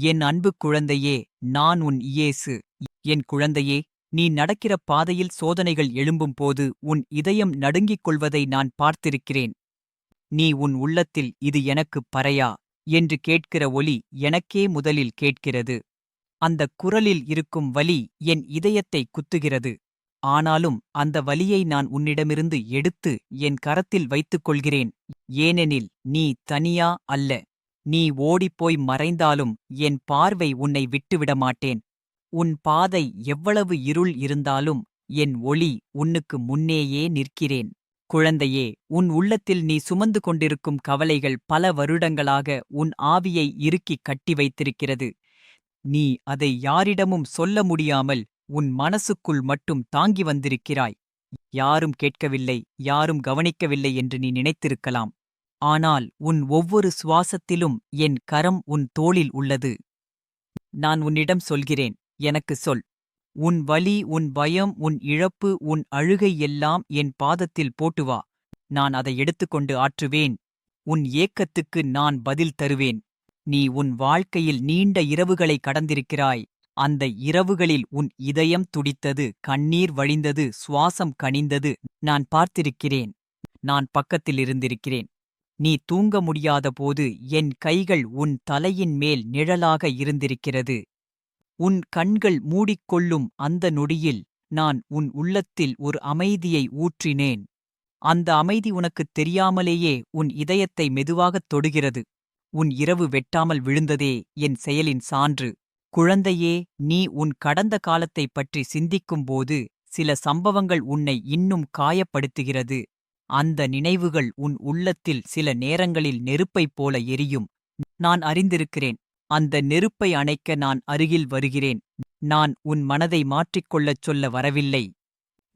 என் அன்பு குழந்தையே நான் உன் இயேசு. என் குழந்தையே நீ நடக்கிற பாதையில் சோதனைகள் எழும்பும்போது உன் இதயம் நடுங்கிக் கொள்வதை நான் பார்த்திருக்கிறேன். நீ உன் உள்ளத்தில் இது எனக்குப் பறையா? என்று கேட்கிற ஒலி எனக்கே முதலில் கேட்கிறது. அந்தக் குரலில் இருக்கும் வலி என் இதயத்தை குத்துகிறது. ஆனாலும் அந்த வலியை நான் உன்னிடமிருந்து எடுத்து என் கரத்தில் வைத்துக் கொள்கிறேன். ஏனெனில் நீ தனியா அல்ல. நீ ஓடிப்போய் மறைந்தாலும் என் பார்வை உன்னை விட்டுவிட மாட்டேன் உன் பாதை எவ்வளவு இருள் இருந்தாலும் என் ஒளி உன்னுக்கு முன்னேயே நிற்கிறேன். குழந்தையே உன் உள்ளத்தில் நீ சுமந்து கொண்டிருக்கும் கவலைகள் பல வருடங்களாக உன் ஆவியை இறுக்கிக் கட்டி வைத்திருக்கிறது. நீ அதை யாரிடமும் சொல்ல முடியாமல் உன் மனசுக்குள் மட்டும் தாங்கி வந்திருக்கிறாய். யாரும் கேட்கவில்லை யாரும் கவனிக்கவில்லை என்று நீ நினைத்திருக்கலாம். ஆனால் உன் ஒவ்வொரு சுவாசத்திலும் என் கரம் உன் தோளில் உள்ளது. நான் உன்னிடம் சொல்கிறேன் எனக்கு சொல். உன் வலி உன் பயம் உன் இழப்பு உன் அழுகை எல்லாம் என் பாதத்தில் போட்டு வா. நான் அதை எடுத்துக்கொண்டு ஆற்றுவேன். உன் ஏக்கத்துக்கு நான் பதில் தருவேன். நீ உன் வாழ்க்கையில் நீண்ட இரவுகளை கடந்திருக்கிறாய். அந்த இரவுகளில் உன் இதயம் துடித்தது கண்ணீர் வழிந்தது சுவாசம் கனிந்தது நான் பார்த்திருக்கிறேன். நான் பக்கத்தில் இருந்திருக்கிறேன். நீ தூங்க முடியாதபோது என் கைகள் உன் தலையின் மேல் நிழலாக இருந்திருக்கிறது. உன் கண்கள் மூடிக்கொள்ளும் அந்த நொடியில் நான் உன் உள்ளத்தில் ஒரு அமைதியை ஊற்றினேன். அந்த அமைதி உனக்குத் தெரியாமலேயே உன் இதயத்தை மெதுவாகத் தொடுகிறது. உன் இரவு வெட்டாமல் விழுந்ததே என் செயலின் சான்று. குழந்தையே நீ உன் கடந்த காலத்தைப் பற்றி சிந்திக்கும்போது சில சம்பவங்கள் உன்னை இன்னும் காயப்படுத்துகிறது. அந்த நினைவுகள் உன் உள்ளத்தில் சில நேரங்களில் நெருப்பைப் போல எரியும். நான் அறிந்திருக்கிறேன். அந்த நெருப்பை அணைக்க நான் அருகில் வருகிறேன். நான் உன் மனதை மாற்றிக்கொள்ளச் சொல்ல வரவில்லை.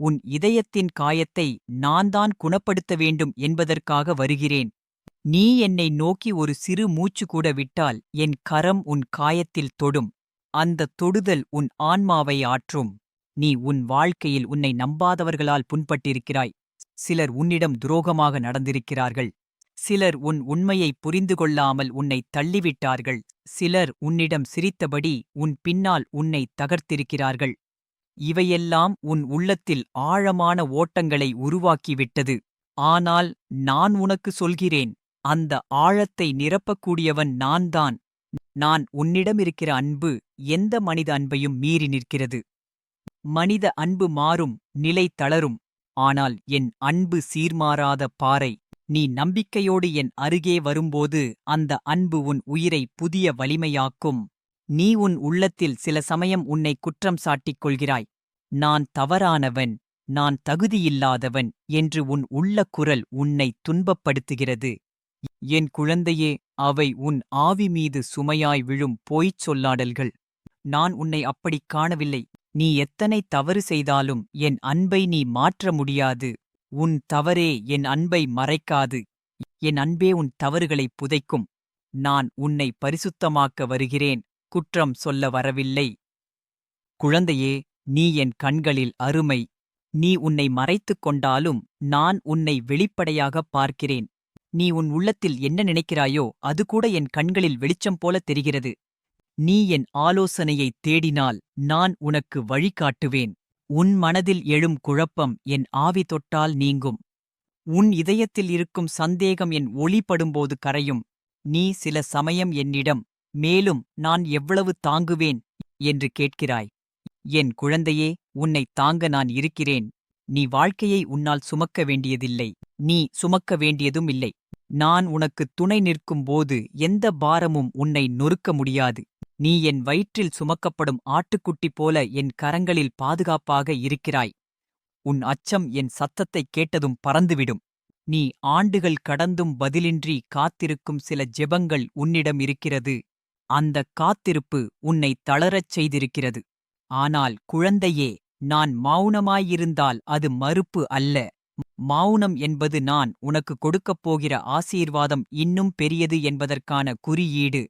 உன் இதயத்தின் காயத்தை நான் தான் குணப்படுத்த வேண்டும் என்பதற்காக வருகிறேன். நீ என்னை நோக்கி ஒரு சிறு மூச்சு கூட விட்டால் என் கரம் உன் காயத்தில் தொடும். அந்த தொடுதல் உன் ஆன்மாவை ஆற்றும். நீ உன் வாழ்க்கையில் உன்னை நம்பாதவர்களால் புண்பட்டிருக்கிறாய். சிலர் உன்னிடம் துரோகமாக நடந்திருக்கிறார்கள். சிலர் உன் உண்மையை புரிந்து கொள்ளாமல் உன்னை தள்ளிவிட்டார்கள். சிலர் உன்னிடம் சிரித்தபடி உன் பின்னால் உன்னை தகர்த்திருக்கிறார்கள். இவையெல்லாம் உன் உள்ளத்தில் ஆழமான ஓட்டங்களை உருவாக்கிவிட்டது. ஆனால் நான் உனக்கு சொல்கிறேன் அந்த ஆழத்தை நிரப்பக்கூடியவன் நான்தான். நான் உன்னிடமிருக்கிற அன்பு எந்த மனித அன்பையும் மீறி நிற்கிறது. மனித அன்பு மாறும் நிலை தளரும். ஆனால் என் அன்பு சீர்மாறாத பாறை. நீ நம்பிக்கையோடு என் அருகே வரும்போது அந்த அன்பு உன் உயிரை புதிய வலிமையாக்கும். நீ உன் உள்ளத்தில் சில சமயம் உன்னை குற்றம் சாட்டிக் கொள்கிறாய் நான் தவறானவன் நான் தகுதியில்லாதவன் என்று உன் உள்ள குரல் உன்னை துன்பப்படுத்துகிறது. என் குழந்தையே அவை உன் ஆவி மீது சுமையாய் விழும் பொய்ச் சொல்லாடல்கள். நான் உன்னை அப்படிக் காணவில்லை. நீ எத்தனை தவறு செய்தாலும் என் அன்பை நீ மாற்ற முடியாது. உன் தவறே என் அன்பை மறைக்காது. என் அன்பே உன் தவறுகளைப் புதைக்கும். நான் உன்னை பரிசுத்தமாக்க வருகிறேன். குற்றம் சொல்ல வரவில்லை. குழந்தையே நீ என் கண்களில் அருமை. நீ உன்னை மறைத்துக் கொண்டாலும் நான் உன்னை வெளிப்படையாகப் பார்க்கிறேன். நீ உன் உள்ளத்தில் என்ன நினைக்கிறாயோ அது கூட என் கண்களில் வெளிச்சம் போல தெரிகிறது. நீ என் ஆலோசனையைத் தேடினால் நான் உனக்கு வழிகாட்டுவேன். உன் மனதில் எழும் குழப்பம் என் ஆவி தொட்டால் நீங்கும். உன் இதயத்தில் இருக்கும் சந்தேகம் என் ஒளிபடும்போது கரையும். நீ சில சமயம் என்னிடம் மேலும் நான் எவ்வளவு தாங்குவேன்? என்று கேட்கிறாய். என் குழந்தையே உன்னைத் தாங்க நான் இருக்கிறேன். நீ வாழ்க்கையை உன்னால் சுமக்க வேண்டியதில்லை. நீ சுமக்க வேண்டியதும் இல்லை. நான் உனக்கு துணை நிற்கும்போது எந்த பாரமும் உன்னை நொறுக்க முடியாது. நீ என் வயிற்றில் சுமக்கப்படும் ஆட்டுக்குட்டி போல என் கரங்களில் பாதுகாப்பாக இருக்கிறாய். உன் அச்சம் என் சத்தத்தைக் கேட்டதும் பறந்துவிடும். நீ ஆண்டுகள் கடந்தும் பதிலின்றி காத்திருக்கும் சில ஜெபங்கள் உன்னிடம் இருக்கிறது. அந்தக் காத்திருப்பு உன்னை தளரச் செய்திருக்கிறது. ஆனால் குழந்தையே நான் மௌனமாயிருந்தால் அது மறுப்பு அல்ல. மௌனம் என்பது நான் உனக்கு கொடுக்கப் போகிற ஆசீர்வாதம் இன்னும் பெரியது என்பதற்கான குறியீடு.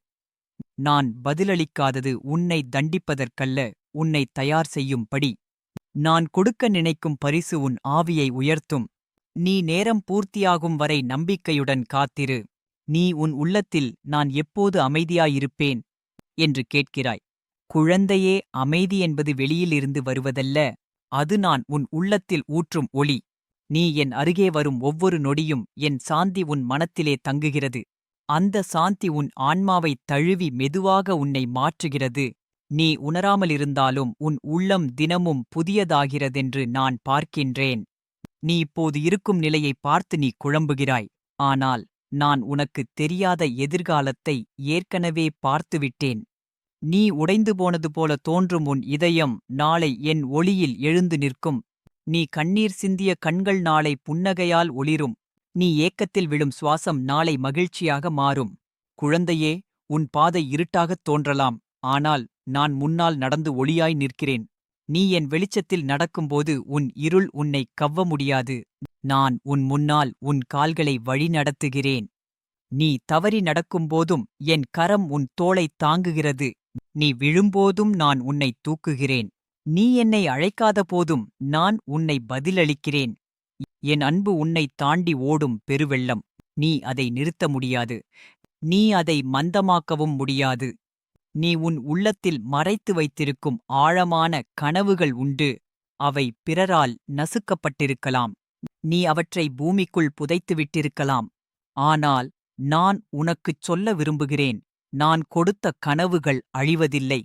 நான் பதிலளிக்காதது உன்னை தண்டிப்பதற்கல்ல உன்னை தயார் செய்யும்படி. நான் கொடுக்க நினைக்கும் பரிசு உன் ஆவியை உயர்த்தும். நீ நேரம் பூர்த்தியாகும் வரை நம்பிக்கையுடன் காத்திரு. நீ உன் உள்ளத்தில் நான் எப்போது அமைதியாயிருப்பேன்? என்று கேட்கிறாய். குழந்தையே அமைதி என்பது வெளியிலிருந்து வருவதல்ல அது நான் உன் உள்ளத்தில் ஊற்றும் ஒளி. நீ என் அருகே வரும் ஒவ்வொரு நொடியும் என் சாந்தி உன் மனத்திலே தங்குகிறது. அந்த சாந்தி உன் ஆன்மாவைத் தழுவி மெதுவாக உன்னை மாற்றுகிறது. நீ உணராமலிருந்தாலும் உன் உள்ளம் தினமும் புதியதாகிறதென்று நான் பார்க்கின்றேன். நீ இப்போது இருக்கும் நிலையை பார்த்து நீ குழம்புகிறாய். ஆனால் நான் உனக்குத் தெரியாத எதிர்காலத்தை ஏற்கனவே பார்த்துவிட்டேன். நீ உடைந்து போனது போல தோன்றும் உன் இதயம் நாளை என் ஒளியில் எழுந்து நிற்கும். நீ கண்ணீர் சிந்திய கண்கள் நாளை புன்னகையால் ஒளிரும். நீ ஏக்கத்தில் விழும் சுவாசம் நாளை மகிழ்ச்சியாக மாறும். குழந்தையே உன் பாதை இருட்டாகத் தோன்றலாம். ஆனால் நான் முன்னால் நடந்து ஒளியாய் நிற்கிறேன். நீ என் வெளிச்சத்தில் நடக்கும்போது உன் இருள் உன்னை கவ்வ முடியாது. நான் உன் முன்னால் உன் கால்களை வழிநடத்துகிறேன் நீ தவறி நடக்கும்போதும் என் கரம் உன் தோளைத் தாங்குகிறது. நீ விழும்போதும் நான் உன்னை தூக்குகிறேன். நீ என்னை அழைக்காத போதும் நான் உன்னை பதிலளிக்கிறேன். என் அன்பு உன்னை தாண்டி ஓடும் பெருவெள்ளம். நீ அதை நிறுத்த முடியாது. நீ அதை மந்தமாக்கவும் முடியாது. நீ உன் உள்ளத்தில் மறைத்து வைத்திருக்கும் ஆழமான கனவுகள் உண்டு. அவை பிறரால் நசுக்கப்பட்டிருக்கலாம். நீ அவற்றை பூமிக்குள் புதைத்து விட்டிருக்கலாம். ஆனால் நான் உனக்குச் சொல்ல விரும்புகிறேன். நான் கொடுத்த கனவுகள் அழிவதில்லை.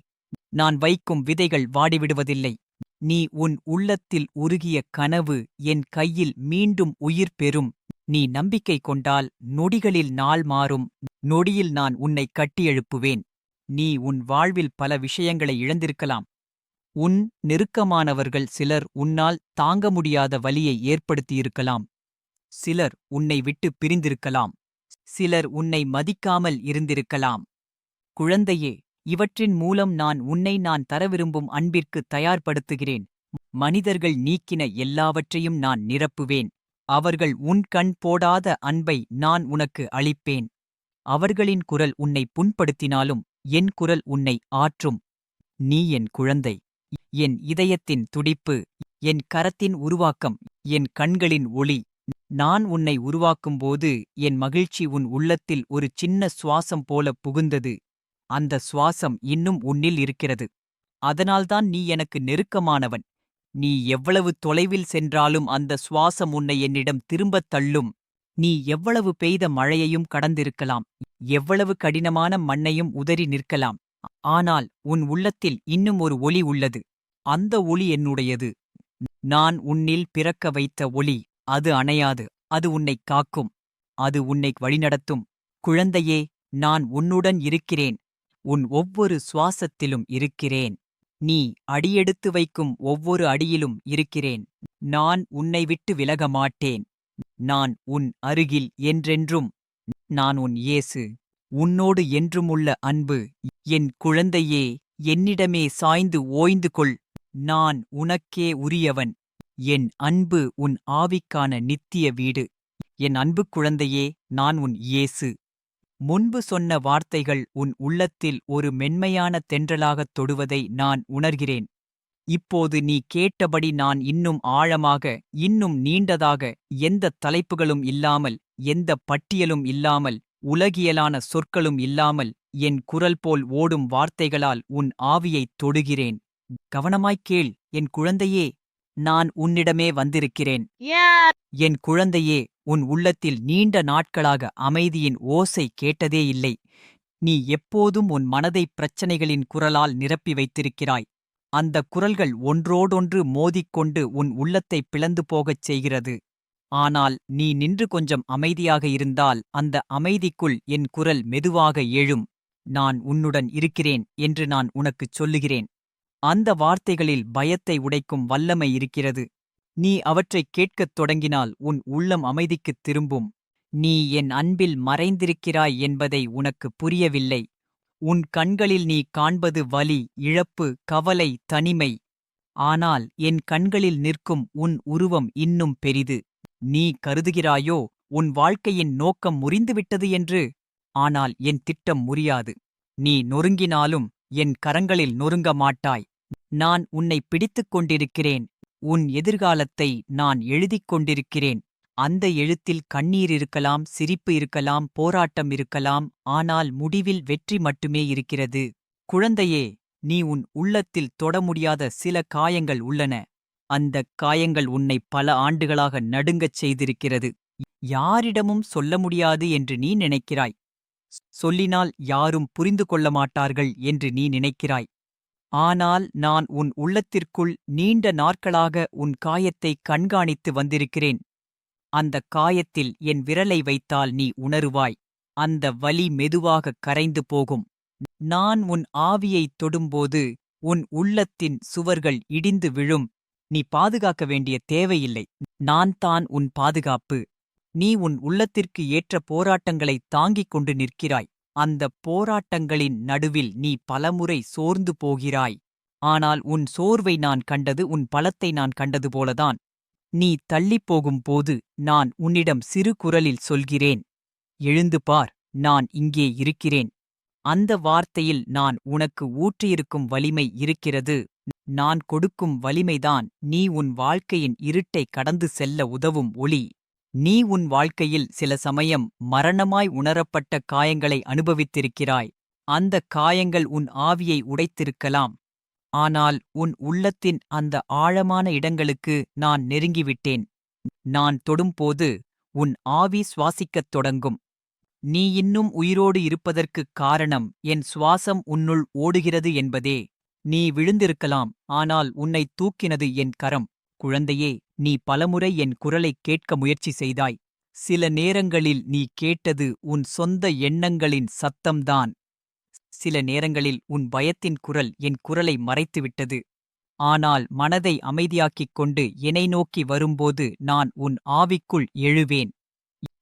நான் வைக்கும் விதைகள் வாடிவிடுவதில்லை. நீ உன் உள்ளத்தில் உருகிய கனவு என் கையில் மீண்டும் உயிர் பெறும். நீ நம்பிக்கை கொண்டால் நொடிகளில் நாள் மாறும். நொடியில் நான் உன்னை கட்டியெழுப்புவேன். நீ உன் வாழ்வில் பல விஷயங்களை இழந்திருக்கலாம். உன் நெருக்கமானவர்கள் சிலர் உன்னால் தாங்க முடியாத வலியை ஏற்படுத்தியிருக்கலாம். சிலர் உன்னை விட்டு பிரிந்திருக்கலாம். சிலர் உன்னை மதிக்காமல் இருந்திருக்கலாம். குழந்தையே இவற்றின் மூலம் நான் உன்னை நான் தர விரும்பும் அன்பிற்கு தயார்படுத்துகிறேன். மனிதர்கள் நீக்கின எல்லாவற்றையும் நான் நிரப்புவேன். அவர்கள் உன் கண் போடாத அன்பை நான் உனக்கு அளிப்பேன். அவர்களின் குரல் உன்னை புண்படுத்தினாலும் என் குரல் உன்னை ஆற்றும். நீ என் குழந்தை. என் இதயத்தின் துடிப்பு. என் கரத்தின் உருவாக்கம். என் கண்களின் ஒளி. நான் உன்னை உருவாக்கும்போது என் மகிழ்ச்சி உன் உள்ளத்தில் ஒரு சின்ன சுவாசம் போல புகுந்தது. அந்த சுவாசம் இன்னும் உன்னில் இருக்கிறது. அதனால்தான் நீ எனக்கு நெருக்கமானவன். நீ எவ்வளவு தொலைவில் சென்றாலும் அந்த சுவாசம் உன்னை என்னிடம் திரும்பத் தள்ளும். நீ எவ்வளவு பெய்த மழையையும் கடந்திருக்கலாம். எவ்வளவு கடினமான மண்ணையும் உதறி நிற்கலாம். ஆனால் உன் உள்ளத்தில் இன்னும் ஒரு ஒளி உள்ளது. அந்த ஒளி என்னுடையது. நான் உன்னில் பிறக்க வைத்த ஒளி. அது அணையாது. அது உன்னைக் காக்கும். அது உன்னை வழிநடத்தும். குழந்தையே நான் உன்னுடன் இருக்கிறேன். உன் ஒவ்வொரு சுவாசத்திலும் இருக்கிறேன். நீ அடியெடுத்து வைக்கும் ஒவ்வொரு அடியிலும் இருக்கிறேன். நான் உன்னை விட்டு விலக மாட்டேன் நான் உன் அருகில் என்றென்றும் நான் உன் இயேசு. உன்னோடு என்றுமுள்ள அன்பு என் குழந்தையே என்னிடமே சாய்ந்து ஓய்ந்து கொள். நான் உனக்கே உரியவன். என் அன்பு உன் ஆவிக்கான நித்திய வீடு. என் அன்பு குழந்தையே நான் உன் இயேசு. முன்பு சொன்ன வார்த்தைகள் உன் உள்ளத்தில் ஒரு மென்மையான தென்றலாகத் தொடுவதை நான் உணர்கிறேன். இப்போது நீ கேட்டபடி நான் இன்னும் ஆழமாக இன்னும் நீண்டதாக எந்த தலைப்புகளும் இல்லாமல் எந்த பட்டியலும் இல்லாமல் உலகியலான சொற்களும் இல்லாமல் என் குரல் போல் ஓடும் வார்த்தைகளால் உன் ஆவியைத் தொடுகிறேன். கவனமாய்க் கேள் என் குழந்தையே நான் உன்னிடமே வந்திருக்கிறேன். என் குழந்தையே உன் உள்ளத்தில் நீண்ட நாட்களாக அமைதியின் ஓசை கேட்டதே இல்லை. நீ எப்போதும் உன் மனதை பிரச்சனைகளின் குரலால் நிரப்பி வைத்திருக்கிறாய். அந்த குரல்கள் ஒன்றோடொன்று மோதிக்கொண்டு உன் உள்ளத்தை பிளந்து போகச் செய்கிறது. ஆனால் நீ நின்று கொஞ்சம் அமைதியாக இருந்தால் அந்த அமைதிக்குள் என் குரல் மெதுவாக எழும். நான் உன்னுடன் இருக்கிறேன் என்று நான் உனக்குச் சொல்லுகிறேன். அந்த வார்த்தைகளில் பயத்தை உடைக்கும் வல்லமை இருக்கிறது. நீ அவற்றைக் கேட்கத் தொடங்கினால் உன் உள்ளம் அமைதிக்குத் திரும்பும். நீ என் அன்பில் மறைந்திருக்கிறாய் என்பதை உனக்கு புரியவில்லை. உன் கண்களில் நீ காண்பது வலி இழப்பு கவலை தனிமை. ஆனால் என் கண்களில் நிற்கும் உன் உருவம் இன்னும் பெரிது. நீ கருதுகிறாயோ உன் வாழ்க்கையின் நோக்கம் முறிந்துவிட்டது என்று? ஆனால் என் திட்டம் முறியாது. நீ நொறுங்கினாலும் என் கரங்களில் நொறுங்க மாட்டாய். நான் உன்னை பிடித்துக் கொண்டிருக்கிறேன். உன் எதிர்காலத்தை நான் எழுதிக் கொண்டிருக்கிறேன். அந்த எழுத்தில் கண்ணீர் இருக்கலாம் சிரிப்பு இருக்கலாம் போராட்டம் இருக்கலாம் ஆனால் முடிவில் வெற்றி மட்டுமே இருக்கிறது. குழந்தையே நீ உன் உள்ளத்தில் தொட முடியாத சில காயங்கள் உள்ளன. அந்தக் காயங்கள் உன்னை பல ஆண்டுகளாக நடுங்கச் செய்திருக்கிறது. யாரிடமும் சொல்ல முடியாது என்று நீ நினைக்கிறாய். சொல்லினால் யாரும் புரிந்து கொள்ள மாட்டார்கள் என்று நீ நினைக்கிறாய். ஆனால் நான் உன் உள்ளத்திற்குள் நீண்ட நாட்களாக உன் காயத்தை கண்காணித்து வந்திருக்கிறேன். அந்தக் காயத்தில் என் விரலை வைத்தால் நீ உணருவாய். அந்த வலி மெதுவாகக் கரைந்து போகும். நான் உன் ஆவியைத் தொடும்போது உன் உள்ளத்தின் சுவர்கள் இடிந்து விழும். நீ பாதுகாக்க வேண்டிய தேவையில்லை. நான் தான் உன் பாதுகாப்பு. நீ உன் உள்ளத்திற்கு ஏற்ற போராட்டங்களைத் தாங்கிக் கொண்டு நிற்கிறாய். அந்தப் போராட்டங்களின் நடுவில் நீ பலமுறை சோர்ந்து போகிறாய். ஆனால் உன் சோர்வை நான் கண்டது உன் பலத்தை நான் கண்டது போலதான். நீ தள்ளிப் போகும்போது நான் உன்னிடம் சிறு குரலில் சொல்கிறேன். எழுந்து பார் நான் இங்கே இருக்கிறேன். அந்த வார்த்தையில் நான் உனக்கு ஊற்றியிருக்கும் வலிமை இருக்கிறது. நான் கொடுக்கும் வலிமைதான் நீ உன் வாழ்க்கையின் இருட்டை கடந்து செல்ல உதவும் ஒளி. நீ உன் வாழ்க்கையில் சில சமயம் மரணமாய் உணரப்பட்ட காயங்களை அனுபவித்திருக்கிறாய். அந்தக் காயங்கள் உன் ஆவியை உடைத்திருக்கலாம். ஆனால் உன் உள்ளத்தின் அந்த ஆழமான இடங்களுக்கு நான் நெருங்கிவிட்டேன். நான் தொடும்போது உன் ஆவி சுவாசிக்கத் தொடங்கும். நீ இன்னும் உயிரோடு இருப்பதற்குக் காரணம் என் சுவாசம் உன்னுள் ஓடுகிறது என்பதே. நீ விழுந்திருக்கலாம் ஆனால் உன்னை தூக்கினது என் கரம். குழந்தையே நீ பலமுறை என் குரலைக் கேட்க முயற்சி செய்தாய். சில நேரங்களில் நீ கேட்டது உன் சொந்த எண்ணங்களின் சத்தம்தான். சில நேரங்களில் உன் பயத்தின் குரல் என் குரலை மறைத்துவிட்டது. ஆனால் மனதை அமைதியாக்கிக் கொண்டு என்னை நோக்கி வரும்போது நான் உன் ஆவிக்குள் எழுவேன்.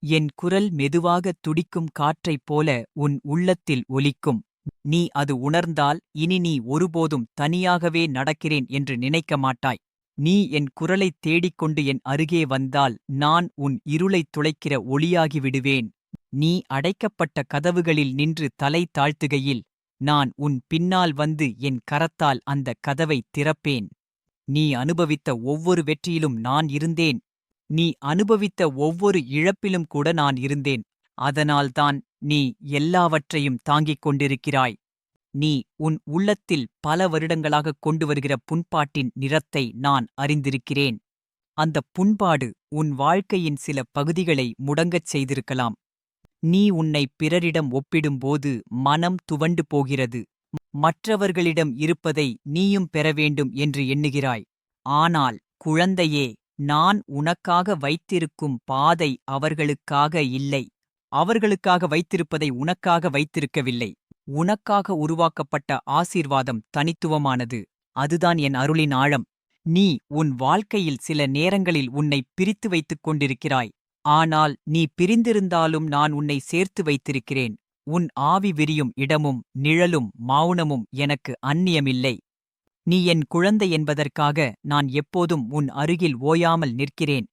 என் குரல் மெதுவாக துடிக்கும் காற்றைப் போல உன் உள்ளத்தில் ஒலிக்கும். நீ அது உணர்ந்தால் இனி நீ ஒருபோதும் தனியாகவே நடக்கிறேன் என்று நினைக்க மாட்டாய். நீ என் குரலைத் தேடிக்கொண்டு என் அருகே வந்தால் நான் உன் இருளைத் துளைக்கிற ஒளியாகி விடுவேன் நீ அடைக்கப்பட்ட கதவுகளில் நின்று தலை தாழ்த்துகையில் நான் உன் பின்னால் வந்து என் கரத்தால் அந்த கதவைத் திறப்பேன். நீ அனுபவித்த ஒவ்வொரு வெற்றியிலும் நான் இருந்தேன். நீ அனுபவித்த ஒவ்வொரு இழப்பிலும் கூட நான் இருந்தேன். அதனால்தான் நீ எல்லாவற்றையும் தாங்கிக் கொண்டிருக்கிறாய். நீ உன் உள்ளத்தில் பல வருடங்களாகக் கொண்டு வருகிற புண்பாட்டின் நிறத்தை நான் அறிந்திருக்கிறேன். அந்தப் புண்பாடு உன் வாழ்க்கையின் சில பகுதிகளை முடங்கச் செய்திருக்கலாம். நீ உன்னை பிறரிடம் ஒப்பிடும்போது மனம் துவண்டு போகிறது. மற்றவர்களிடம் இருப்பதை நீயும் பெற வேண்டும் என்று எண்ணுகிறாய். ஆனால் குழந்தையே நான் உனக்காக வைத்திருக்கும் பாதை அவர்களுக்காக இல்லை. அவர்களுக்காக வைத்திருப்பதை உனக்காக வைத்திருக்கவில்லை. உனக்காக உருவாக்கப்பட்ட ஆசீர்வாதம் தனித்துவமானது. அதுதான் என் அருளின் ஆழம். நீ உன் வாழ்க்கையில் சில நேரங்களில் உன்னை பிரித்து வைத்துக் கொண்டிருக்கிறாய். ஆனால் நீ பிரிந்திருந்தாலும் நான் உன்னை சேர்த்து வைத்திருக்கிறேன். உன் ஆவி விரியும் இடமும் நிழலும் மௌனமும் எனக்கு அந்நியமில்லை. நீ என் குழந்தை என்பதற்காக நான் எப்போதும் உன் அருகில் ஓயாமல் நிற்கிறேன்.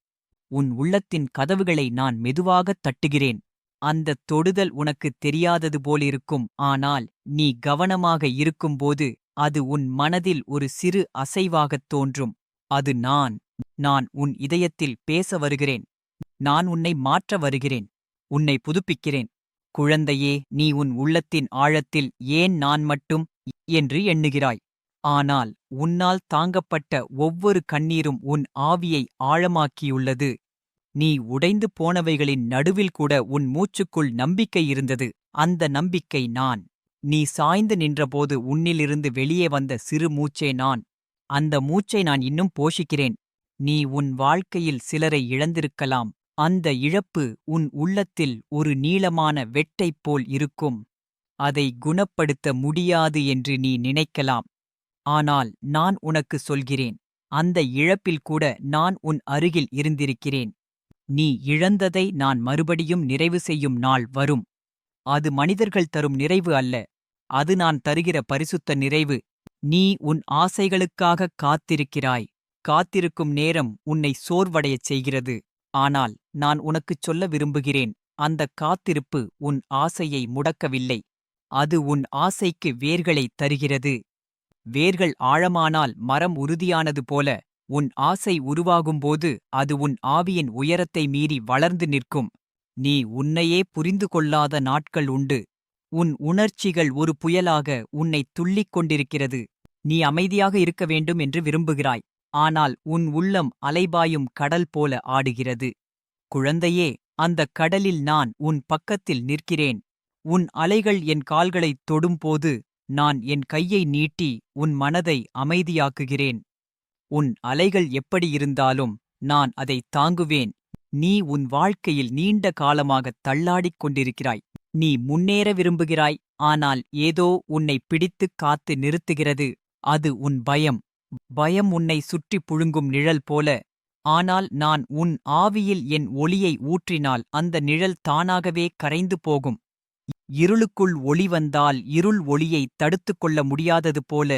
உன் உள்ளத்தின் கதவுகளை நான் மெதுவாகத் தட்டுகிறேன். அந்தத் தொடுதல் உனக்குத் தெரியாதது போலிருக்கும். ஆனால் நீ கவனமாக இருக்கும்போது அது உன் மனதில் ஒரு சிறு அசைவாகத் தோன்றும். அது நான் நான் உன் இதயத்தில் பேச வருகிறேன். நான் உன்னை மாற்ற வருகிறேன். உன்னை புதுப்பிக்கிறேன். குழந்தையே நீ உன் உள்ளத்தின் ஆழத்தில் ஏன் நான் மட்டும்? என்று எண்ணுகிறாய். ஆனால் உன்னால் தாங்கப்பட்ட ஒவ்வொரு கண்ணீரும் உன் ஆவியை ஆழமாக்கியுள்ளது. நீ உடைந்து போனவைகளின் நடுவில் கூட உன் மூச்சுக்குள் நம்பிக்கை இருந்தது. அந்த நம்பிக்கை நான். நீ சாய்ந்து நின்றபோது உன்னிலிருந்து வெளியே வந்த சிறு மூச்சே நான். அந்த மூச்சை நான் இன்னும் போஷிக்கிறேன். நீ உன் வாழ்க்கையில் சிலரை இழந்திருக்கலாம். அந்த இழப்பு உன் உள்ளத்தில் ஒரு நீளமான வெட்டைப் போல் இருக்கும். அதை குணப்படுத்த முடியாது என்று நீ நினைக்கலாம். ஆனால் நான் உனக்கு சொல்கிறேன். அந்த இழப்பில் கூட நான் உன் அருகில் இருந்திருக்கிறேன். நீ இழந்ததை நான் மறுபடியும் நிறைவு செய்யும் நாள் வரும். அது மனிதர்கள் தரும் நிறைவு அல்ல. அது நான் தருகிற பரிசுத்த நிறைவு. நீ உன் ஆசைகளுக்காகக் காத்திருக்கிறாய். காத்திருக்கும் நேரம் உன்னை சோர்வடையச் செய்கிறது. ஆனால் நான் உனக்குச் சொல்ல விரும்புகிறேன். அந்தக் காத்திருப்பு உன் ஆசையை முடக்கவில்லை. அது உன் ஆசைக்கு வேர்களைத் தருகிறது. வேர்கள் ஆழமானால் மரம் உறுதியானது போல உன் ஆசை உருவாகும்போது அது உன் ஆவியின் உயரத்தை மீறி வளர்ந்து நிற்கும். நீ உன்னையே புரிந்து கொள்ளாத நாட்கள் உண்டு. உன் உணர்ச்சிகள் ஒரு புயலாக உன்னை துள்ளிக் கொண்டிருக்கிறது. நீ அமைதியாக இருக்க வேண்டும் என்று விரும்புகிறாய். ஆனால் உன் உள்ளம் அலைபாயும் கடல் போல ஆடுகிறது. குழந்தையே அந்தக் கடலில் நான் உன் பக்கத்தில் நிற்கிறேன். உன் அலைகள் என் கால்களைத் தொடும்போது நான் என் கையை நீட்டி உன் மனதை அமைதியாக்குகிறேன். உன் அலைகள் எப்படி இருந்தாலும் நான் அதை தாங்குவேன். நீ உன் வாழ்க்கையில் நீண்ட காலமாக தள்ளாடிக் கொண்டிருக்கிறாய். நீ முன்னேற விரும்புகிறாய். ஆனால் ஏதோ உன்னை பிடித்துக் காத்து நிறுத்துகிறது. அது உன் பயம். பயம் உன்னை சுற்றி புழுங்கும் நிழல் போல. ஆனால் நான் உன் ஆவியில் என் ஒளியை ஊற்றினால் அந்த நிழல் தானாகவே கரைந்து போகும். இருளுக்குள் ஒளி வந்தால் இருள் ஒளியை தடுத்துக் கொள்ள முடியாதது போல.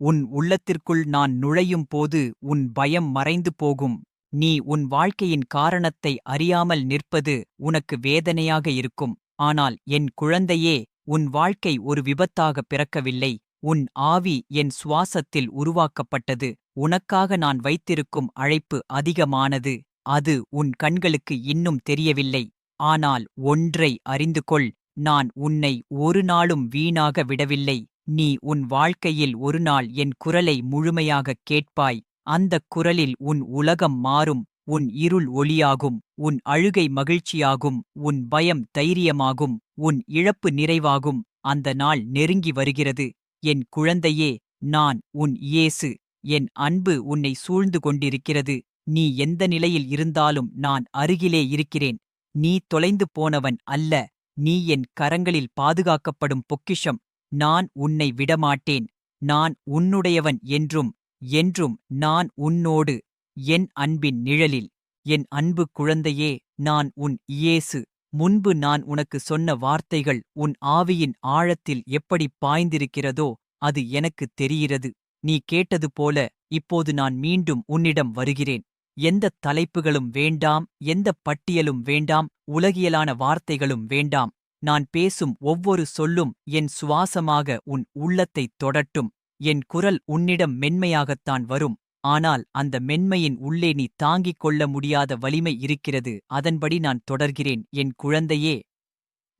உன் உள்ளத்திற்குள் நான் நுழையும் போது உன் பயம் மறைந்து போகும். நீ உன் வாழ்க்கையின் காரணத்தை அறியாமல் நிற்பது உனக்கு வேதனையாக இருக்கும். ஆனால் என் குழந்தையே உன் வாழ்க்கை ஒரு விபத்தாக பிறக்கவில்லை. உன் ஆவி என் சுவாசத்தில் உருவாக்கப்பட்டது. உனக்காக நான் வைத்திருக்கும் அழைப்பு அதிகமானது. அது உன் கண்களுக்கு இன்னும் தெரியவில்லை. ஆனால் ஒன்றை அறிந்து கொள் நான் உன்னை ஒரு நாளும் வீணாக விடவில்லை. நீ உன் வாழ்க்கையில் ஒருநாள் என் குரலை முழுமையாகக் கேட்பாய். அந்தக் குரலில் உன் உலகம் மாறும் உன் இருள் ஒளியாகும் உன் அழுகை மகிழ்ச்சியாகும் உன் பயம் தைரியமாகும் உன் இழப்பு நிறைவாகும். அந்த நாள் நெருங்கி வருகிறது. என் குழந்தையே நான் உன் இயேசு என் அன்பு உன்னை சூழ்ந்து கொண்டிருக்கிறது. நீ எந்த நிலையில் இருந்தாலும் நான் அருகிலே இருக்கிறேன். நீ தொலைந்து போனவன் அல்ல. நீ என் கரங்களில் பாதுகாக்கப்படும் பொக்கிஷம். நான் உன்னை விடமாட்டேன். நான் உன்னுடையவன் என்றும் என்றும் நான் உன்னோடு என் அன்பின் நிழலில். என் அன்பு குழந்தையே நான் உன் இயேசு. முன்பு நான் உனக்கு சொன்ன வார்த்தைகள் உன் ஆவியின் ஆழத்தில் எப்படி பாய்ந்திருக்கிறதோ அது எனக்குத் தெரிகிறது. நீ கேட்டது போல இப்போது நான் மீண்டும் உன்னிடம் வருகிறேன். எந்த தலைப்புகளும் வேண்டாம் எந்த பட்டியலும் வேண்டாம் உலகியலான வார்த்தைகளும் வேண்டாம். நான் பேசும் ஒவ்வொரு சொல்லும் என் சுவாசமாக உன் உள்ளத்தைத் தொடட்டும். என் குரல் உன்னிடம் மென்மையாகத்தான் வரும். ஆனால் அந்த மென்மையின் உள்ளே நீ தாங்கிக் கொள்ள முடியாத வலிமை இருக்கிறது. அதன்படி நான் தொடர்கிறேன். என் குழந்தையே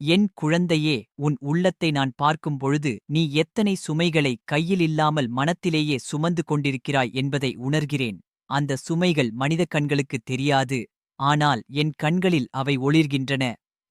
என் குழந்தையே உன் உள்ளத்தை நான் பார்க்கும் பொழுது நீ எத்தனை சுமைகளை கையில் இல்லாமல் மனத்திலேயே சுமந்து கொண்டிருக்கிறாய் என்பதை உணர்கிறேன். அந்த சுமைகள் மனித கண்களுக்குத் தெரியாது. ஆனால் என் கண்களில் அவை ஒளிர்கின்றன.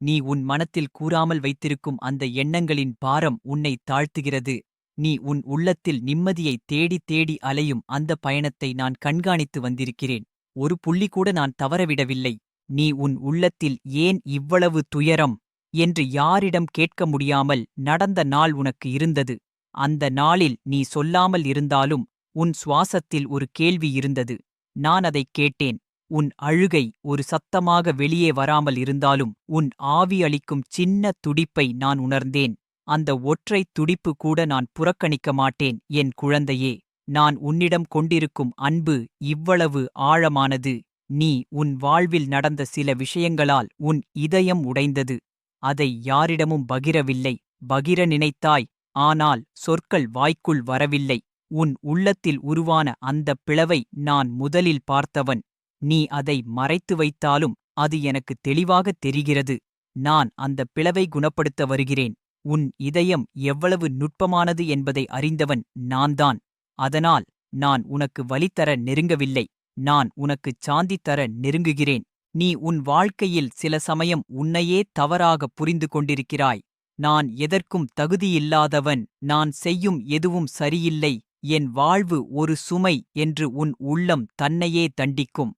நீ உன் மனத்தில் கூறாமல் வைத்திருக்கும் அந்த எண்ணங்களின் பாரம் உன்னை தாழ்த்துகிறது. நீ உன் உள்ளத்தில் நிம்மதியை தேடி தேடி அலையும் அந்த பயணத்தை நான் கண்காணித்து வந்திருக்கிறேன். ஒரு புள்ளி கூட நான் தவறவிடவில்லை. நீ உன் உள்ளத்தில் ஏன் இவ்வளவு துயரம்? என்று யாரிடம் கேட்க முடியாமல் நடந்த நாள் உனக்கு இருந்தது. அந்த நாளில் நீ சொல்லாமல் இருந்தாலும் உன் சுவாசத்தில் ஒரு கேள்வி இருந்தது. நான் அதைக் கேட்டேன். உன் அழுகை ஒரு சத்தமாக வெளியே வராமல் இருந்தாலும் உன் ஆவி அளிக்கும் சின்ன துடிப்பை நான் உணர்ந்தேன். அந்த ஒற்றை துடிப்பு கூட நான் புறக்கணிக்க மாட்டேன். என் குழந்தையே நான் உன்னிடம் கொண்டிருக்கும் அன்பு இவ்வளவு ஆழமானது. நீ உன் வாழ்வில் நடந்த சில விஷயங்களால் உன் இதயம் உடைந்தது. அதை யாரிடமும் பகிரவில்லை. பகிர நினைத்தாய் ஆனால் சொற்கள் வாய்க்குள் வரவில்லை. உன் உள்ளத்தில் உருவான அந்தப் பிளவை நான் முதலில் பார்த்தவன். நீ அதை மறைத்து வைத்தாலும் அது எனக்கு தெளிவாகத் தெரிகிறது. நான் அந்த பிளவை குணப்படுத்த வருகிறேன். உன் இதயம் எவ்வளவு நுட்பமானது என்பதை அறிந்தவன் நான்தான். அதனால் நான் உனக்கு வலித்தர நெருங்கவில்லை. நான் உனக்குச் சாந்தி தர நெருங்குகிறேன். நீ உன் வாழ்க்கையில் சில சமயம் உன்னையே தவறாக புரிந்து கொண்டிருக்கிறாய். நான் எதற்கும் தகுதியில்லாதவன் நான் செய்யும் எதுவும் சரியில்லை. என் வாழ்வு ஒரு சுமை என்று உன் உள்ளம் தன்னையே தண்டிக்கும்.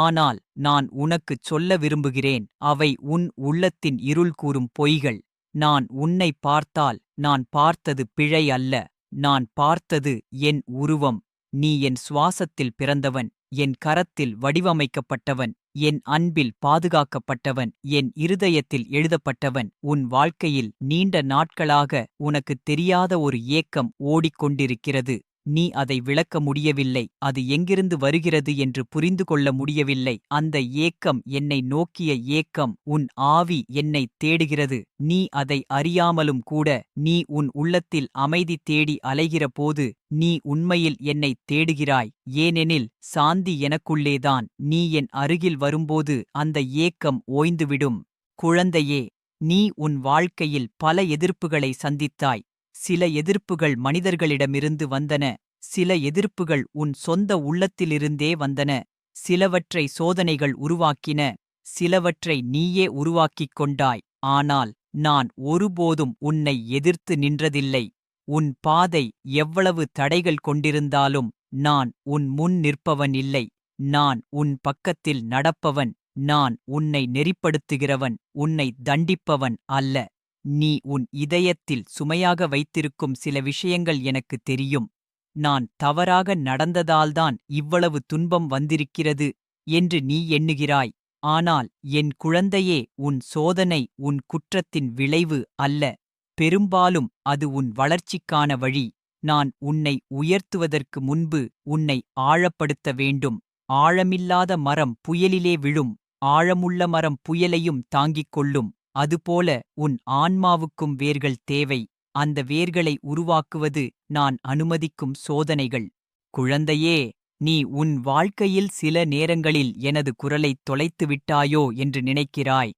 ஆனால் நான் உனக்குச் சொல்ல விரும்புகிறேன் அவை உன் உள்ளத்தின் இருள் கூறும் பொய்கள். நான் உன்னை பார்த்தால் நான் பார்த்தது பிழை அல்ல நான் பார்த்தது என் உருவம். நீ என் சுவாசத்தில் பிறந்தவன் என் கரத்தில் வடிவமைக்கப்பட்டவன் என் அன்பில் பாதுகாக்கப்பட்டவன் என் இருதயத்தில் எழுதப்பட்டவன். உன் வாழ்க்கையில் நீண்ட நாட்களாக உனக்குத் தெரியாத ஒரு ஏக்கம் ஓடிக்கொண்டிருக்கிறது. நீ அதை விளக்க முடியவில்லை. அது எங்கிருந்து வருகிறது என்று புரிந்து கொள்ள முடியவில்லை. அந்த ஏக்கம் என்னை நோக்கிய ஏக்கம் உன் ஆவி என்னை தேடுகிறது. நீ அதை அறியாமலும் கூட நீ உன் உள்ளத்தில் அமைதி தேடி அலைகிற போது நீ உண்மையில் என்னைத் தேடுகிறாய். ஏனெனில் சாந்தி எனக்குள்ளேதான் நீ என் அருகில் வரும்போது அந்த ஏக்கம் ஓய்ந்துவிடும். குழந்தையே நீ உன் வாழ்க்கையில் பல எதிர்ப்புகளை சந்தித்தாய். சில எதிர்ப்புகள் மனிதர்களிடமிருந்து வந்தன சில எதிர்ப்புகள் உன் சொந்த உள்ளத்திலிருந்தே வந்தன சிலவற்றை சோதனைகள் உருவாக்கின சிலவற்றை நீயே உருவாக்கிக் கொண்டாய். ஆனால் நான் ஒருபோதும் உன்னை எதிர்த்து நின்றதில்லை. உன் பாதை எவ்வளவு தடைகள் கொண்டிருந்தாலும் நான் உன் முன் நிற்பவன் இல்லை. நான் உன் பக்கத்தில் நடப்பவன் நான் உன்னை நெறிப்படுத்துகிறவன் உன்னை தண்டிப்பவன் அல்ல. நீ உன் இதயத்தில் சுமையாக வைத்திருக்கும் சில விஷயங்கள் எனக்கு தெரியும். நான் தவறாக நடந்ததால்தான் இவ்வளவு துன்பம் வந்திருக்கிறது என்று நீ எண்ணுகிறாய். ஆனால் என் குழந்தையே உன் சோதனை உன் குற்றத்தின் விளைவு அல்ல. பெரும்பாலும் அது உன் வளர்ச்சிக்கான வழி. நான் உன்னை உயர்த்துவதற்கு முன்பு உன்னை ஆழப்படுத்த வேண்டும். ஆழமில்லாத மரம் புயலிலே விழும். ஆழமுள்ள மரம் புயலையும் தாங்கிக் கொள்ளும். அதுபோல உன் ஆன்மாவுக்கும் வேர்கள் தேவை. அந்த வேர்களை உருவாக்குவது நான் அனுமதிக்கும் சோதனைகள். குழந்தையே நீ உன் வாழ்க்கையில் சில நேரங்களில் எனது குரலைத் தொலைத்து விட்டாயோ என்று நினைக்கிறாய்.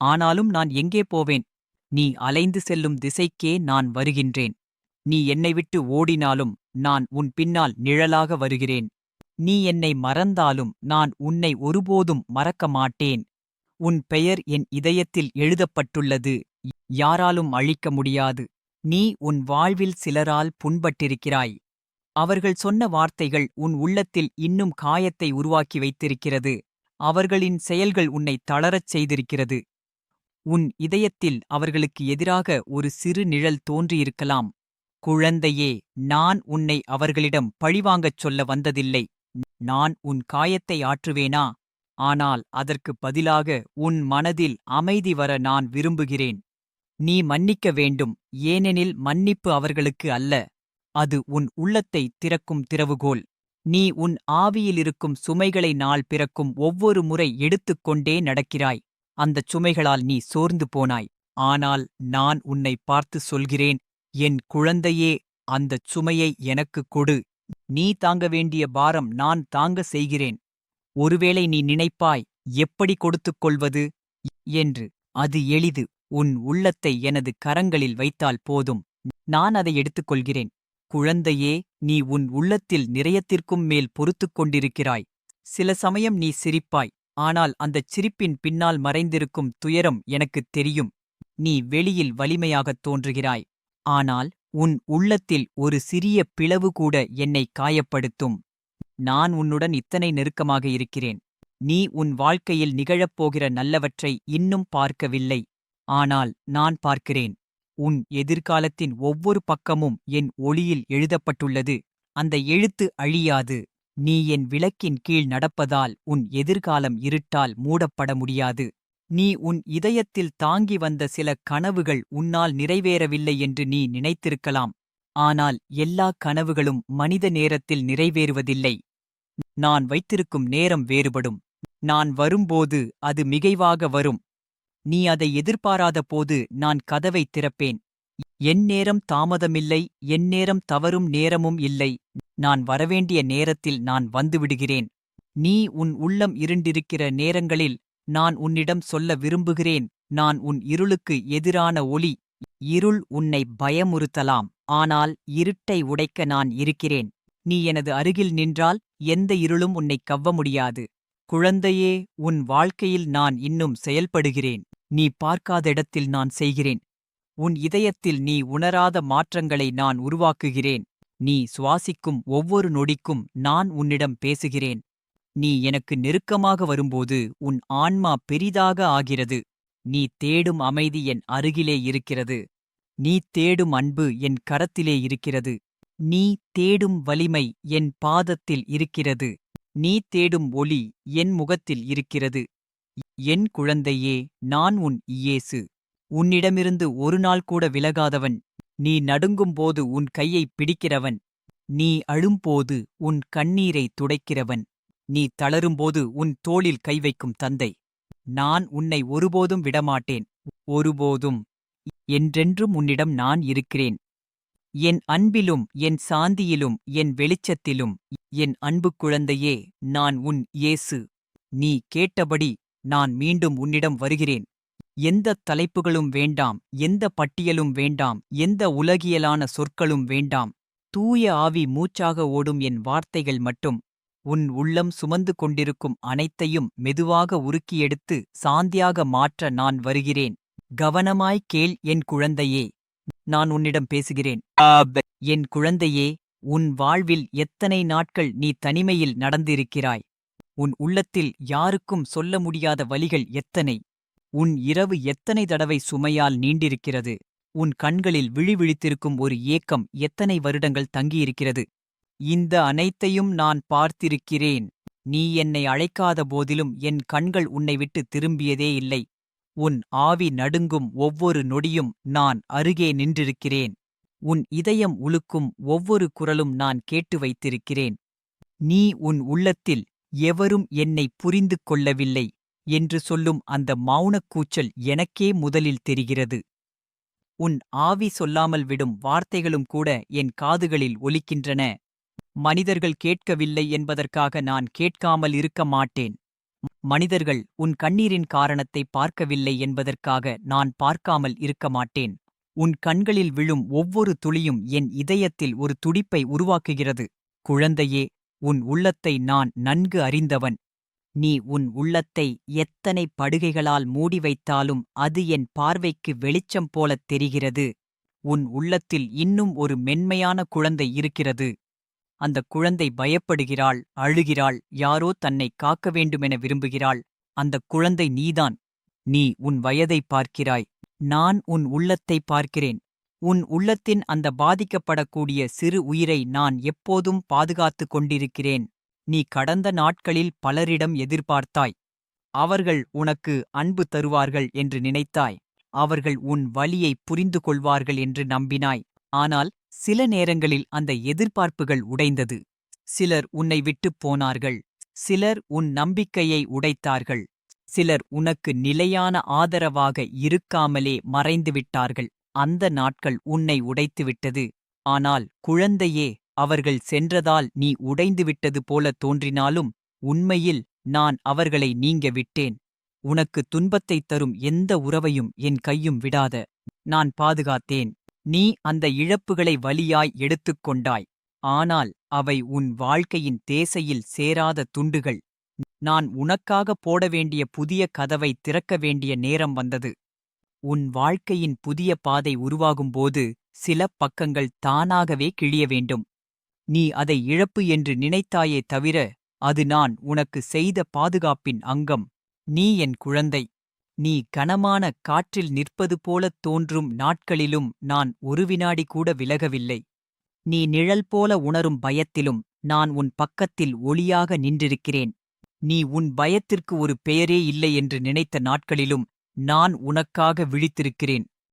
ஆனாலும் நான் எங்கே போவேன்? நீ அலைந்து செல்லும் திசைக்கே நான் வருகின்றேன். நீ என்னை விட்டு ஓடினாலும் நான் உன் பின்னால் நிழலாக வருகிறேன். நீ என்னை மறந்தாலும் நான் உன்னை ஒருபோதும் மறக்க மாட்டேன். உன் பெயர் என் இதயத்தில் எழுதப்பட்டுள்ளது. யாராலும் அழிக்க முடியாது. நீ உன் வாழ்வில் சிலரால் புண்பட்டிருக்கிறாய். அவர்கள் சொன்ன வார்த்தைகள் உன் உள்ளத்தில் இன்னும் காயத்தை உருவாக்கி வைத்திருக்கிறது. அவர்களின் செயல்கள் உன்னை தளரச் செய்திருக்கிறது. உன் இதயத்தில் அவர்களுக்கு எதிராக ஒரு சிறு நிழல் தோன்றியிருக்கலாம். குழந்தையே நான் உன்னை அவர்களிடம் பழிவாங்கச் சொல்ல வந்ததில்லை. நான் உன் காயத்தை ஆற்றுவேனா? ஆனால் அதற்கு பதிலாக உன் மனதில் அமைதி வர நான் விரும்புகிறேன். நீ மன்னிக்க வேண்டும் ஏனெனில் மன்னிப்பு அவர்களுக்கு அல்ல. அது உன் உள்ளத்தை திறக்கும் திறவுகோல். நீ உன் ஆவியிலிருக்கும் சுமைகளை நாள் பிறக்கும் ஒவ்வொரு முறை எடுத்துக்கொண்டே நடக்கிறாய். அந்தச் சுமைகளால் நீ சோர்ந்து போனாய். ஆனால் நான் உன்னை பார்த்து சொல்கிறேன் என் குழந்தையே அந்தச் சுமையை எனக்குக் கொடு. நீ தாங்க வேண்டிய பாரம் நான் தாங்க செய்கிறேன். ஒருவேளை நீ நினைப்பாய் எப்படி கொடுத்துக் கொள்வது என்று. அது எளிது. உன் உள்ளத்தை எனது கரங்களில் வைத்தால் போதும். நான் அதை எடுத்துக்கொள்கிறேன். குழந்தையே நீ உன் உள்ளத்தில் நிறையத்திற்கும் மேல் பொறுத்துக் கொண்டிருக்கிறாய். சில சமயம் நீ சிரிப்பாய். ஆனால் அந்தச் சிரிப்பின் பின்னால் மறைந்திருக்கும் துயரம் எனக்குத் தெரியும். நீ வெளியில் வலிமையாகத் தோன்றுகிறாய். ஆனால் உன் உள்ளத்தில் ஒரு சிறிய பிளவு கூட என்னை காயப்படுத்தும். நான் உன்னுடன் இத்தனை நெருக்கமாக இருக்கிறேன். நீ உன் வாழ்க்கையில் நிகழப்போகிற நல்லவற்றை இன்னும் பார்க்கவில்லை. ஆனால் நான் பார்க்கிறேன். உன் எதிர்காலத்தின் ஒவ்வொரு பக்கமும் என் ஒளியில் எழுதப்பட்டுள்ளது. அந்த எழுத்து அழியாது. நீ என் விளக்கின் கீழ் நடப்பதால் உன் எதிர்காலம் இருட்டால் மூடப்பட முடியாது. நீ உன் இதயத்தில் தாங்கி வந்த சில கனவுகள் உன்னால் நிறைவேறவில்லை என்று நீ நினைத்திருக்கலாம். ஆனால் எல்லா கனவுகளும் மனித நேரத்தில் நிறைவேறுவதில்லை. நான் வைத்திருக்கும் நேரம் வேறுபடும். நான் வரும்போது அது மிகைவாக வரும். நீ அதை எதிர்பாராத போது நான் கதவை திறப்பேன். என் நேரம் தாமதமில்லை என் நேரம் தவறும் நேரமும் இல்லை. நான் வரவேண்டிய நேரத்தில் நான் வந்துவிடுகிறேன். நீ உன் உள்ளம் இருண்டிருக்கிற நேரங்களில் நான் உன்னிடம் சொல்ல விரும்புகிறேன். நான் உன் இருளுக்கு எதிரான ஒளி இருள் உன்னை பயமுறுத்தலாம். ஆனால் இருட்டை உடைக்க நான் இருக்கிறேன். நீ எனது அருகில் நின்றால் எந்த இருளும் உன்னை கவ்வ முடியாது. குழந்தையே உன் வாழ்க்கையில் நான் இன்னும் செயல்படுகிறேன். நீ பார்க்காத இடத்தில் நான் செய்கிறேன். உன் இதயத்தில் நீ உணராத மாற்றங்களை நான் உருவாக்குகிறேன். நீ சுவாசிக்கும் ஒவ்வொரு நொடிக்கும் நான் உன்னிடம் பேசுகிறேன். நீ எனக்கு நெருக்கமாக வரும்போது உன் ஆன்மா பெரிதாக ஆகிறது. நீ தேடும் அமைதி என் அருகிலே இருக்கிறது. நீ தேடும் அன்பு என் கரத்திலே இருக்கிறது. நீ தேடும் வலிமை என் பாதத்தில் இருக்கிறது. நீ தேடும் ஒளி என் முகத்தில் இருக்கிறது. என் குழந்தையே நான் உன் இயேசு. உன்னிடமிருந்து ஒரு நாள் கூட விலகாதவன். நீ நடுங்கும்போது உன் கையைப் பிடிக்கிறவன். நீ அழும்போது உன் கண்ணீரை துடைக்கிறவன். நீ தளரும்போது உன் தோளில் கை வைக்கும் தந்தை. நான் உன்னை ஒருபோதும் விடமாட்டேன். ஒருபோதும். என்றென்றும் உன்னிடம் நான் இருக்கிறேன். என் அன்பிலும் என் சாந்தியிலும் என் வெளிச்சத்திலும் என் அன்பு குழந்தையே நான் உன் இயேசு. நீ கேட்டபடி நான் மீண்டும் உன்னிடம் வருகிறேன். எந்த தலைப்புகளும் வேண்டாம் எந்த பட்டியலும் வேண்டாம் எந்த உலகியலான சொற்களும் வேண்டாம். தூய ஆவி மூச்சாக ஓடும் என் வார்த்தைகள் மட்டும் உன் உள்ளம் சுமந்து கொண்டிருக்கும் அனைத்தையும் மெதுவாக உருக்கியெடுத்து சாந்தியாக மாற்ற நான் வருகிறேன். கவனமாய் கேள் என் குழந்தையே நான் உன்னிடம் பேசுகிறேன். என் குழந்தையே உன் வாழ்வில் எத்தனை நாட்கள் நீ தனிமையில் நடந்திருக்கிறாய்? உன் உள்ளத்தில் யாருக்கும் சொல்ல முடியாத வலிகள் எத்தனை? உன் இரவு எத்தனை தடவை சுமையால் நீண்டிருக்கிறது? உன் கண்களில் விழி விழித்திருக்கும் ஒரு ஏக்கம் எத்தனை வருடங்கள் தங்கியிருக்கிறது? இந்த அனைத்தையும் நான் பார்த்திருக்கிறேன். நீ என்னை அழைக்காத போதிலும் என் கண்கள் உன்னை விட்டு திரும்பியதே இல்லை. உன் ஆவி நடுங்கும் ஒவ்வொரு நொடியும் நான் அருகே நின்றிருக்கிறேன். உன் இதயம் உழுக்கும் ஒவ்வொரு குரலும் நான் கேட்டு வைத்திருக்கிறேன். நீ உன் உள்ளத்தில் எவரும் என்னை புரிந்து கொள்ளவில்லை என்று சொல்லும் அந்த மௌனக் கூச்சல் எனக்கே முதலில் தெரிகிறது. உன் ஆவி சொல்லாமல் விடும் வார்த்தைகளும் கூட என் காதுகளில் ஒலிக்கின்றன. மனிதர்கள் கேட்கவில்லை என்பதற்காக நான் கேட்காமல் இருக்க மாட்டேன். மனிதர்கள் உன் கண்ணீரின் காரணத்தை பார்க்கவில்லை என்பதற்காக நான் பார்க்காமல் இருக்க மாட்டேன். உன் கண்களில் விழும் ஒவ்வொரு துளியும் என் இதயத்தில் ஒரு துடிப்பை உருவாக்குகிறது. குழந்தையே உன் உள்ளத்தை நான் நன்கு அறிந்தவன். நீ உன் உள்ளத்தை எத்தனை படுகைகளால் மூடி வைத்தாலும் அது என் பார்வைக்கு வெளிச்சம் போலத் தெரிகிறது. உன் உள்ளத்தில் இன்னும் ஒரு மென்மையான குழந்தை இருக்கிறது. அந்த குழந்தை பயப்படுகிறாள் அழுகிறாள் யாரோ தன்னை காக்க வேண்டுமென விரும்புகிறாள். அந்த குழந்தை நீதான். நீ உன் வயதை பார்க்கிறாய். நான் உன் உள்ளத்தை பார்க்கிறேன். உன் உள்ளத்தின் அந்த பாதிக்கப்படக்கூடிய சிறு உயிரை நான் எப்போதும் பாதுகாத்துக் கொண்டிருக்கிறேன். நீ கடந்த நாட்களில் பலரிடம் எதிர்பார்த்தாய். அவர்கள் உனக்கு அன்பு தருவார்கள் என்று நினைத்தாய். அவர்கள் உன் வலியை புரிந்து கொள்வார்கள் என்று நம்பினாய். ஆனால் சில நேரங்களில் அந்த எதிர்பார்ப்புகள் உடைந்தது. சிலர் உன்னை விட்டுப் போனார்கள். சிலர் உன் நம்பிக்கையை உடைத்தார்கள். சிலர் உனக்கு நிலையான ஆதரவாக இருக்காமலே மறைந்துவிட்டார்கள் அந்த நாட்கள் உன்னை உடைத்துவிட்டது ஆனால் குழந்தையே அவர்கள் சென்றதால் நீ உடைந்துவிட்டது போல தோன்றினாலும் உண்மையில் நான் அவர்களை நீங்க விட்டேன். உனக்கு துன்பத்தைத் தரும் எந்த உறவையும் என் கையும் விடாத. நான் பாதுகாத்தேன். நீ அந்த இழப்புகளை வலியாய் எடுத்துக் கொண்டாய். ஆனால் அவை உன் வாழ்க்கையின் தேசையில் சேராத துண்டுகள். நான் உனக்காக போட வேண்டிய புதிய கதவை திறக்க வேண்டிய நேரம் வந்தது. உன் வாழ்க்கையின் புதிய பாதை உருவாகும்போது சில பக்கங்கள் தானாகவே கிழிய வேண்டும். நீ அதை இழப்பு என்று நினைத்தாயே தவிர அது நான் உனக்கு செய்த பாதுகாப்பின் அங்கம். நீ என் குழந்தை. நீ கனமான காற்றில் நிற்பது போலத் தோன்றும் நாட்களிலும் நான் ஒரு வினாடி கூட விலகவில்லை. நீ நிழல் போல உணரும் பயத்திலும் நான் உன் பக்கத்தில் ஒளியாக நின்றிருக்கிறேன். நீ உன் பயத்திற்கு ஒரு பெயரே இல்லை என்று நினைத்த நாட்களிலும் நான் உனக்காக விழித்திருக்கிறேன்.